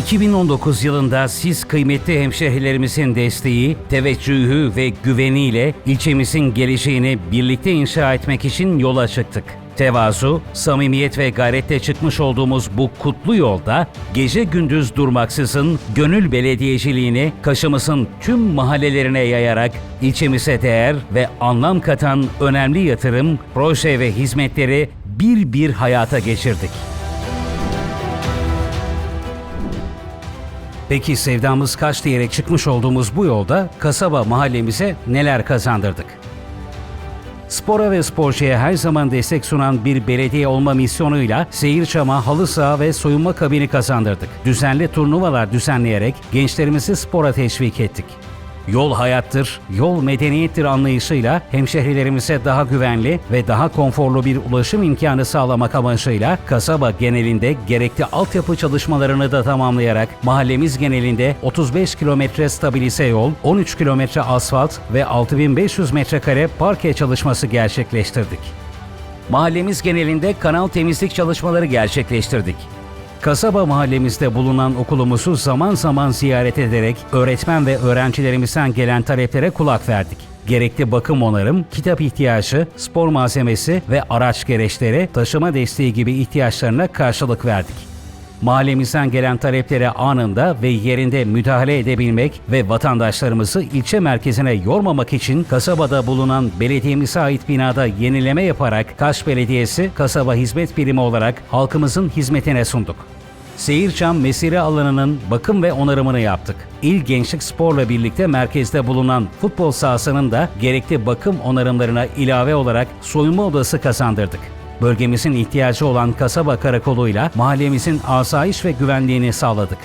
2019 yılında siz kıymetli hemşehrilerimizin desteği, teveccühü ve güveniyle ilçemizin geleceğini birlikte inşa etmek için yola çıktık. Tevazu, samimiyet ve gayretle çıkmış olduğumuz bu kutlu yolda gece gündüz durmaksızın gönül belediyeciliğini Kaş'ımızın tüm mahallelerine yayarak ilçemize değer ve anlam katan önemli yatırım, proje ve hizmetleri bir bir hayata geçirdik. Peki sevdamız kaç diyerek çıkmış olduğumuz bu yolda kasaba mahallemize neler kazandırdık? Spora ve sporcuya her zaman destek sunan bir belediye olma misyonuyla seyir çama, halı saha ve soyunma kabini kazandırdık. Düzenli turnuvalar düzenleyerek gençlerimizi spora teşvik ettik. Yol hayattır, yol medeniyettir anlayışıyla hemşehrilerimize daha güvenli ve daha konforlu bir ulaşım imkanı sağlamak amacıyla kasaba genelinde gerekli altyapı çalışmalarını da tamamlayarak mahallemiz genelinde 35 kilometre stabilize yol, 13 kilometre asfalt ve 6500 metrekare parke çalışması gerçekleştirdik. Mahallemiz genelinde kanal temizlik çalışmaları gerçekleştirdik. Kasaba mahallemizde bulunan okulumuzu zaman zaman ziyaret ederek öğretmen ve öğrencilerimizden gelen taleplere kulak verdik. Gerekli bakım onarım, kitap ihtiyacı, spor malzemesi ve araç gereçleri, taşıma desteği gibi ihtiyaçlarına karşılık verdik. Mahallemizden gelen taleplere anında ve yerinde müdahale edebilmek ve vatandaşlarımızı ilçe merkezine yormamak için kasabada bulunan belediyemize ait binada yenileme yaparak Kaş Belediyesi Kasaba Hizmet Birimi olarak halkımızın hizmetine sunduk. Seyirçam mesire alanının bakım ve onarımını yaptık. İl Gençlik Spor'la birlikte merkezde bulunan futbol sahasının da gerekli bakım onarımlarına ilave olarak soyunma odası kazandırdık bölgemizin ihtiyacı olan kasaba karakoluyla mahallemizin asayiş ve güvenliğini sağladık.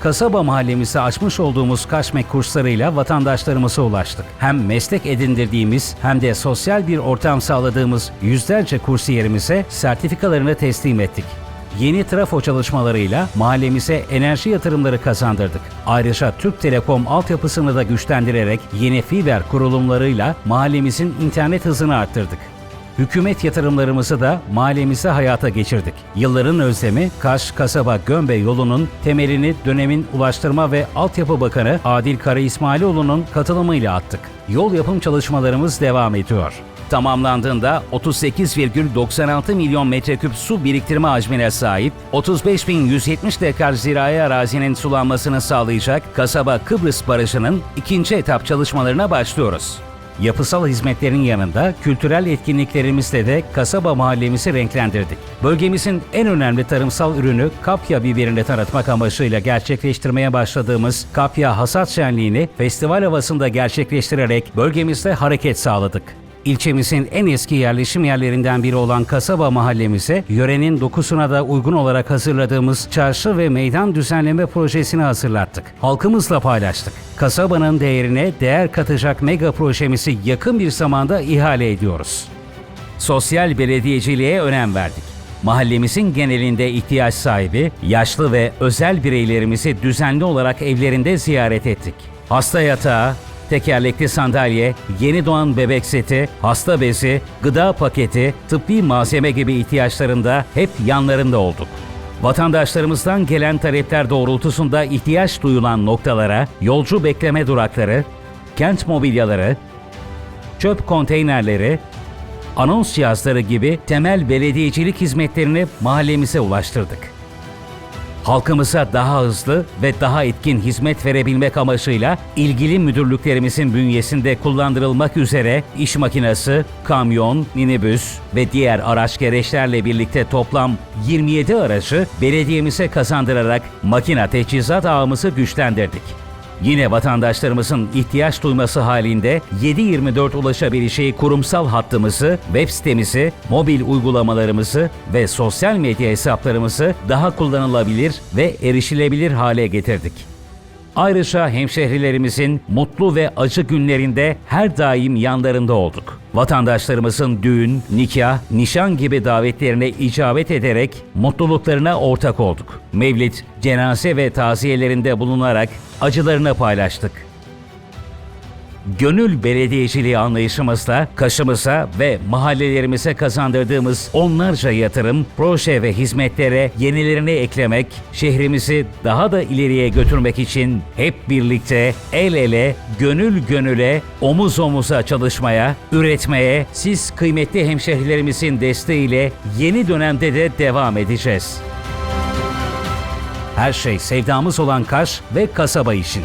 Kasaba mahallemizde açmış olduğumuz kaçmek kurslarıyla vatandaşlarımıza ulaştık. Hem meslek edindirdiğimiz hem de sosyal bir ortam sağladığımız yüzlerce kursiyerimize sertifikalarını teslim ettik. Yeni trafo çalışmalarıyla mahallemize enerji yatırımları kazandırdık. Ayrıca Türk Telekom altyapısını da güçlendirerek yeni fiber kurulumlarıyla mahallemizin internet hızını arttırdık. Hükümet yatırımlarımızı da mahallemize hayata geçirdik. Yılların özlemi Kaş Kasaba Gömbe yolunun temelini dönemin Ulaştırma ve Altyapı Bakanı Adil Kara İsmailoğlu'nun katılımıyla attık. Yol yapım çalışmalarımız devam ediyor. Tamamlandığında 38,96 milyon metreküp su biriktirme hacmine sahip 35.170 dekar zirai arazinin sulanmasını sağlayacak Kasaba Kıbrıs Barajı'nın ikinci etap çalışmalarına başlıyoruz. Yapısal hizmetlerin yanında kültürel etkinliklerimizle de kasaba mahallemizi renklendirdik. Bölgemizin en önemli tarımsal ürünü kapya biberini tanıtmak amacıyla gerçekleştirmeye başladığımız Kapya Hasat Şenliği'ni festival havasında gerçekleştirerek bölgemizde hareket sağladık. İlçemizin en eski yerleşim yerlerinden biri olan kasaba mahallemize yörenin dokusuna da uygun olarak hazırladığımız çarşı ve meydan düzenleme projesini hazırlattık. Halkımızla paylaştık. Kasabanın değerine değer katacak mega projemizi yakın bir zamanda ihale ediyoruz. Sosyal belediyeciliğe önem verdik. Mahallemizin genelinde ihtiyaç sahibi, yaşlı ve özel bireylerimizi düzenli olarak evlerinde ziyaret ettik. Hasta yatağı, tekerlekli sandalye, yeni doğan bebek seti, hasta bezi, gıda paketi, tıbbi malzeme gibi ihtiyaçlarında hep yanlarında olduk. Vatandaşlarımızdan gelen talepler doğrultusunda ihtiyaç duyulan noktalara yolcu bekleme durakları, kent mobilyaları, çöp konteynerleri, anons cihazları gibi temel belediyecilik hizmetlerini mahallemize ulaştırdık. Halkımıza daha hızlı ve daha etkin hizmet verebilmek amacıyla ilgili müdürlüklerimizin bünyesinde kullandırılmak üzere iş makinesi, kamyon, minibüs ve diğer araç gereçlerle birlikte toplam 27 aracı belediyemize kazandırarak makina teçhizat ağımızı güçlendirdik. Yine vatandaşlarımızın ihtiyaç duyması halinde 7/24 ulaşabileceği kurumsal hattımızı, web sitemizi, mobil uygulamalarımızı ve sosyal medya hesaplarımızı daha kullanılabilir ve erişilebilir hale getirdik. Ayrıca hemşehrilerimizin mutlu ve acı günlerinde her daim yanlarında olduk. Vatandaşlarımızın düğün, nikah, nişan gibi davetlerine icabet ederek mutluluklarına ortak olduk. Mevlid, cenaze ve taziyelerinde bulunarak acılarını paylaştık. Gönül belediyeciliği anlayışımızla Kaş'ımıza ve mahallelerimize kazandırdığımız onlarca yatırım, proje ve hizmetlere yenilerini eklemek, şehrimizi daha da ileriye götürmek için hep birlikte el ele, gönül gönüle, omuz omuza çalışmaya, üretmeye, siz kıymetli hemşehrilerimizin desteğiyle yeni dönemde de devam edeceğiz. Her şey sevdamız olan Kaş ve kasaba için.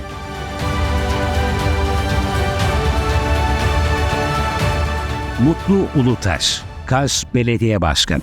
Mutlu Ulutaş, Kaş Belediye Başkanı.